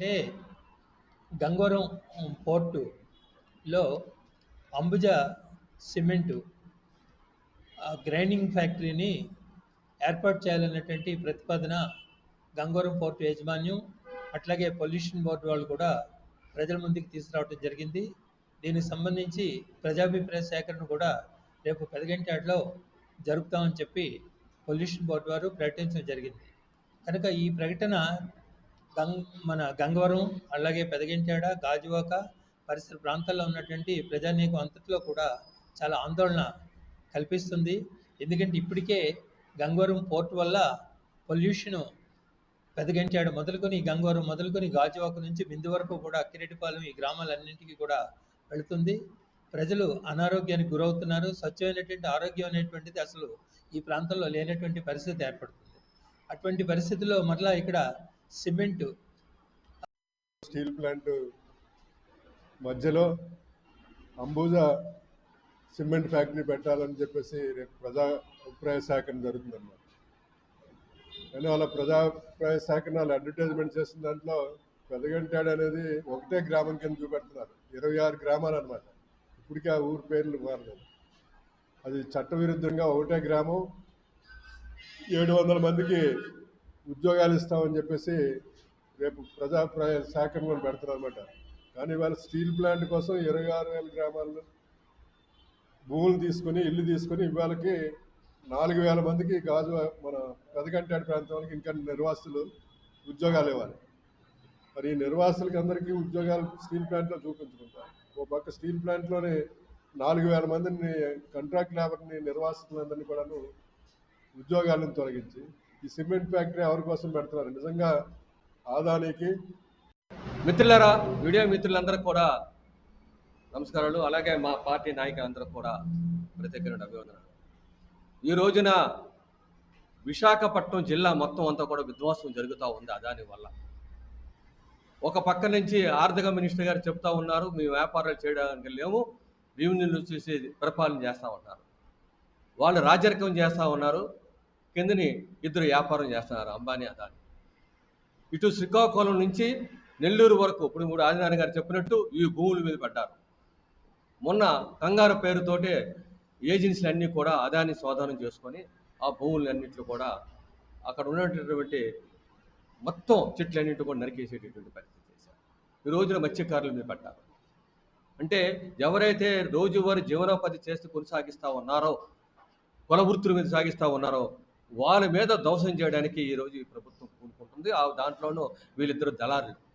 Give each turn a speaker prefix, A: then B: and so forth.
A: అంటే గంగవరం పోర్టులో Ambuja cement grinding ఫ్యాక్టరీని ఏర్పాటు చేయాలన్నటువంటి ప్రతిపాదన గంగవరం పోర్టు యాజమాన్యం అట్లాగే పొల్యూషన్ బోర్డు వాళ్ళు కూడా ప్రజల ముందుకు తీసుకురావడం జరిగింది. దీనికి సంబంధించి ప్రజాభిప్రాయ సేకరణ కూడా రేపు పెదగంటాడులో జరుపుతామని చెప్పి పొల్యూషన్ బోర్డు వారు ప్రకటించడం జరిగింది. కనుక ఈ ప్రకటన గంగ్ మన గంగవరం అలాగే పెదగించాడ గాజువాక పరిసర ప్రాంతాల్లో ఉన్నటువంటి ప్రజానీకం అంతట్లో కూడా చాలా ఆందోళన కల్పిస్తుంది. ఎందుకంటే ఇప్పటికే గంగవరం పోర్ట్ వల్ల పొల్యూషన్ పెదగించాడు మొదలుకొని గంగవరం మొదలుకొని గాజువాక నుంచి బిందు వరకు కూడా అక్కిరెడ్డిపాలెం ఈ గ్రామాలన్నింటికి కూడా వెళుతుంది. ప్రజలు అనారోగ్యానికి గురవుతున్నారు. స్వచ్ఛమైనటువంటి ఆరోగ్యం అనేటువంటిది అసలు ఈ ప్రాంతంలో లేనటువంటి పరిస్థితి ఏర్పడుతుంది. అటువంటి పరిస్థితుల్లో మరలా ఇక్కడ సిమెంట్.
B: స్టీల్ ప్లాంట్ మధ్యలో అంబూజా సిమెంట్ ఫ్యాక్టరీ పెట్టాలని చెప్పేసి రేపు ప్రజా అభిప్రాయ సేకరణ జరుగుతుందన్నమాట. కానీ వాళ్ళ ప్రజాభిప్రాయ సేకరణ వాళ్ళు అడ్వర్టైజ్మెంట్ చేసిన దాంట్లో పెదగంటాడు అనేది ఒకటే గ్రామం కింద చూపెడుతున్నారు. ఇరవై ఆరు గ్రామాలు అనమాట ఇప్పటికే ఆ ఊరి పేర్లు మారలేదు. అది చట్టవిరుద్ధంగా ఒకటే గ్రామం. ఏడు వందల మందికి ఉద్యోగాలు ఇస్తామని చెప్పేసి రేపు ప్రజాభిప్రాయ సేకరణ పెడతారు అనమాట కానీ ఇవాళ స్టీల్ ప్లాంట్ కోసం ఇరవై ఆరు వేల గ్రామాల్లో భూములు తీసుకొని ఇల్లు తీసుకొని ఇవాళకి నాలుగు వేల మందికి గాజు మన పెదగంటాడు ప్రాంతానికి ఇంకా నిర్వాసులు ఉద్యోగాలు ఇవ్వాలి. మరి ఈ నిర్వాసులకి అందరికీ ఉద్యోగాలు స్టీల్ ప్లాంట్లో చూపించుకుంటారు ఓ పక్క స్టీల్ ప్లాంట్లోనే నాలుగు వేల మందిని కాంట్రాక్ట్ లేబర్ని నిర్వాసితులందరినీ కూడాను ఉద్యోగాలను తొలగించి ఈ సిమెంట్ ఫ్యాక్టరీ ఎవరి కోసం పెడుతున్నారు? నిజంగా ఆదానికి
C: మిత్రులరా వీడియో మిత్రులందరూ కూడా నమస్కారాలు. అలాగే మా పార్టీ నాయకులందరూ కూడా ప్రత్యేకమైన అభివందనాలు. ఈ రోజున విశాఖపట్నం జిల్లా మొత్తం అంతా కూడా విధ్వంసం జరుగుతూ ఉంది అదాని వల్ల. ఒక పక్క నుంచి ఆర్థిక మినిస్టర్ గారు చెప్తా ఉన్నారు మేము వ్యాపారాలు చేయడానికి లేము రెవెన్యూలు చూసి పరిపాలన చేస్తూ ఉన్నారు. వాళ్ళు రాజరికం చేస్తూ ఉన్నారు కిందని ఇద్దరు వ్యాపారం చేస్తున్నారు అంబానీ అదాని. ఇటు శ్రీకాకుళం నుంచి నెల్లూరు వరకు ఇప్పుడు మూడు ఆదినారాయణ గారు చెప్పినట్టు ఈ భూముల మీద పడ్డారు. మొన్న కంగారు పేరుతోటే ఏజెన్సీలు అన్నీ కూడా అదాని స్వాధీనం చేసుకొని ఆ భూములన్నింటిలో కూడా అక్కడ ఉన్నటువంటి మొత్తం చెట్లన్నింటి కూడా నరికేసేటటువంటి పరిస్థితి చేశారు. ఈ రోజున మత్స్యకారుల మీద పడ్డారు. అంటే ఎవరైతే రోజువారీ జీవనోపాధి చేస్తూ కొనసాగిస్తూ ఉన్నారో కుల వృత్తుల మీద సాగిస్తూ ఉన్నారో వాళ్ళ మీద ధ్వంసం చేయడానికి ఈరోజు ఈ ప్రభుత్వం కూడుకుంటుంది ఆ దాంట్లోనూ వీళ్ళిద్దరు దళారులు.